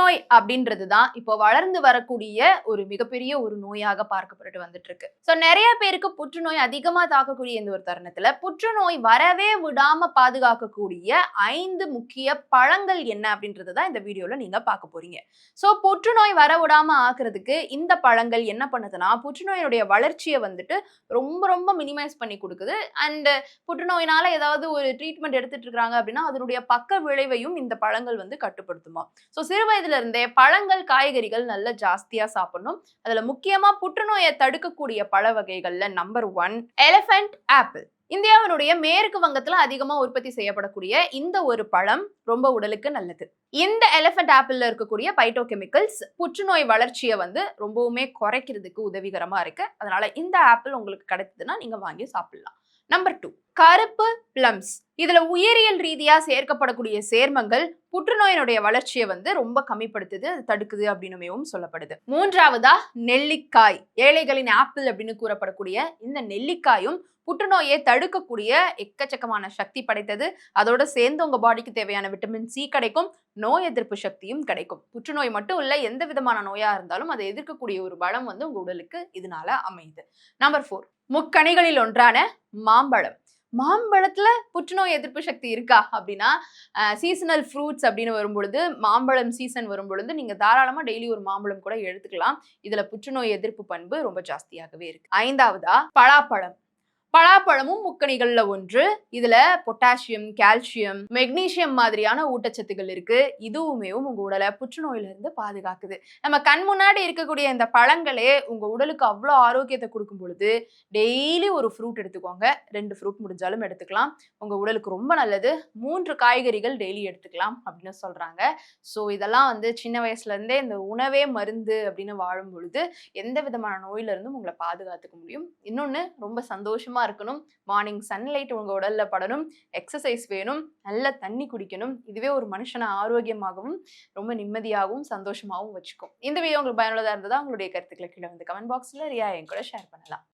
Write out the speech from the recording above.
புற்றுநோய் அப்படின்றது தான் இப்போ வளர்ந்து வரக்கூடிய ஒரு மிகப்பெரிய ஒரு நோயாக பார்க்கப்பட்டு வந்துட்டு இருக்கு ஸோ நிறைய பேருக்கு புற்றுநோய் அதிகமா தாக்கக்கூடிய இந்த ஒரு தருணத்துல புற்றுநோய் வரவே விடாம பாதுகாக்கக்கூடிய ஐந்து முக்கிய பழங்கள் என்ன அப்படின்றது தான் இந்த வீடியோல நீங்க பார்க்க போறீங்க. ஸோ புற்றுநோய் வர விடாம ஆக்குறதுக்கு இந்த பழங்கள் என்ன பண்ணுதுன்னா புற்றுநோயினுடைய வளர்ச்சியை வந்துட்டு ரொம்ப ரொம்ப மினிமைஸ் பண்ணி கொடுக்குது. அண்ட் புற்றுநோயினால ஏதாவது ஒரு ட்ரீட்மெண்ட் எடுத்துட்டு இருக்காங்க அப்படின்னா அதனுடைய பக்க விளைவையும் இந்த பழங்கள் வந்து கட்டுப்படுத்துமா. ஸோ சிறு வயதுல இருந்தே பழங்கள் காய்கறிகள் நல்லா ஜாஸ்தியா சாப்பிடணும். அதுல முக்கியமா புற்றுநோயை தடுக்கக்கூடிய பழ வகைகள்ல நம்பர் ஒன் எலிஃபென்ட் ஆப்பிள் இந்தியாவினுடைய மேற்கு வங்கத்துல அதிகமா உற்பத்தி செய்யப்படக்கூடிய இந்த ஒரு பழம் ரொம்ப உடலுக்கு நல்லது. இந்த எலிஃபென்ட் ஆப்பிள்ல இருக்கக்கூடிய பைட்டோ கெமிக்கல்ஸ் புற்றுநோய் வளர்ச்சியை வந்து ரொம்பவுமே குறைக்கிறதுக்கு உதவிகரமா இருக்கு. அதனால இந்த ஆப்பிள் உங்களுக்கு கிடைத்ததுன்னா நீங்க வாங்கி சாப்பிடலாம். நம்பர் டூ கருப்பு பிளம்ஸ் இதில் உயிரியல் ரீதியாக சேர்க்கப்படக்கூடிய சேர்மங்கள் புற்றுநோயினுடைய வளர்ச்சியை வந்து ரொம்ப கம்மிப்படுத்துது அது தடுக்குது அப்படின்னுமேவும் சொல்லப்படுது. மூன்றாவதா நெல்லிக்காய். ஏழைகளின் ஆப்பிள் அப்படின்னு கூறப்படக்கூடிய இந்த நெல்லிக்காயும் புற்றுநோயை தடுக்கக்கூடிய எக்கச்சக்கமான சக்தி படைத்தது. அதோட சேர்ந்து உங்க பாடிக்கு தேவையான விட்டமின் சி கிடைக்கும் நோய் எதிர்ப்பு சக்தியும் கிடைக்கும். புற்றுநோய் மட்டும் இல்ல எந்த விதமான நோயா இருந்தாலும் அதை எதிர்க்கக்கூடிய ஒரு பலம் வந்து உங்க உடலுக்கு இதனால அமையுது. நம்பர் ஃபோர் முக்கணிகளில் ஒன்றான மாம்பழம். மாம்பழத்துல புற்றுநோய் எதிர்ப்பு சக்தி இருக்கா அப்படின்னா சீசனல் ஃப்ரூட்ஸ் அப்படின்னு வரும்பொழுது மாம்பழம் சீசன் வரும்பொழுது நீங்க தாராளமா டெய்லி ஒரு மாம்பழம் கூட எடுத்துக்கலாம். இதுல புற்றுநோய் எதிர்ப்பு பண்பு ரொம்ப ஜாஸ்தியாகவே இருக்கு. ஐந்தாவதா பலாப்பழம். பழமும் முக்கணிகள்ல ஒன்று. இதுல பொட்டாசியம் கால்சியம் மெக்னீசியம் மாதிரியான ஊட்டச்சத்துக்கள் இருக்கு. இதுவுமே உங்க உடலை புற்றுநோயிலிருந்து பாதுகாக்குது. நம்ம கண் முன்னாடி இருக்கக்கூடிய இந்த பழங்களே உங்க உடலுக்கு அவ்வளோ ஆரோக்கியத்தை கொடுக்கும் பொழுது டெய்லி ஒரு ஃப்ரூட் எடுத்துக்கோங்க. ரெண்டு ஃப்ரூட் முடிஞ்சாலும் எடுத்துக்கலாம். உங்க உடலுக்கு ரொம்ப நல்லது. மூன்று காய்கறிகள் டெய்லி எடுத்துக்கலாம் அப்படின்னு சொல்றாங்க. ஸோ இதெல்லாம் வந்து சின்ன வயசுல இருந்தே இந்த உணவே மருந்து அப்படின்னு வாழும் பொழுது எந்த விதமான நோயிலிருந்தும் உங்களை பாதுகாத்துக்க முடியும். இன்னொன்று ரொம்ப சந்தோஷமா இருக்கணும். மார்னிங் சன்லைட் உங்க உடல்ல படணும் எக்ஸசைஸ் வேணும் நல்ல தண்ணி குடிக்கணும் இதுவே ஒரு மனுஷனை ஆரோக்கியமாகவும் ரொம்ப நிம்மதியாகவும் சந்தோஷமாகவும் வச்சுக்கும். இந்த வீடியோ உங்களுக்கு பயனுள்ளதாக இருந்ததா உங்களுடைய கருத்துக்களை கீழே வந்து கமெண்ட் பாக்ஸ்ல ரியா என் கூட ஷேர் பண்ணலாம்.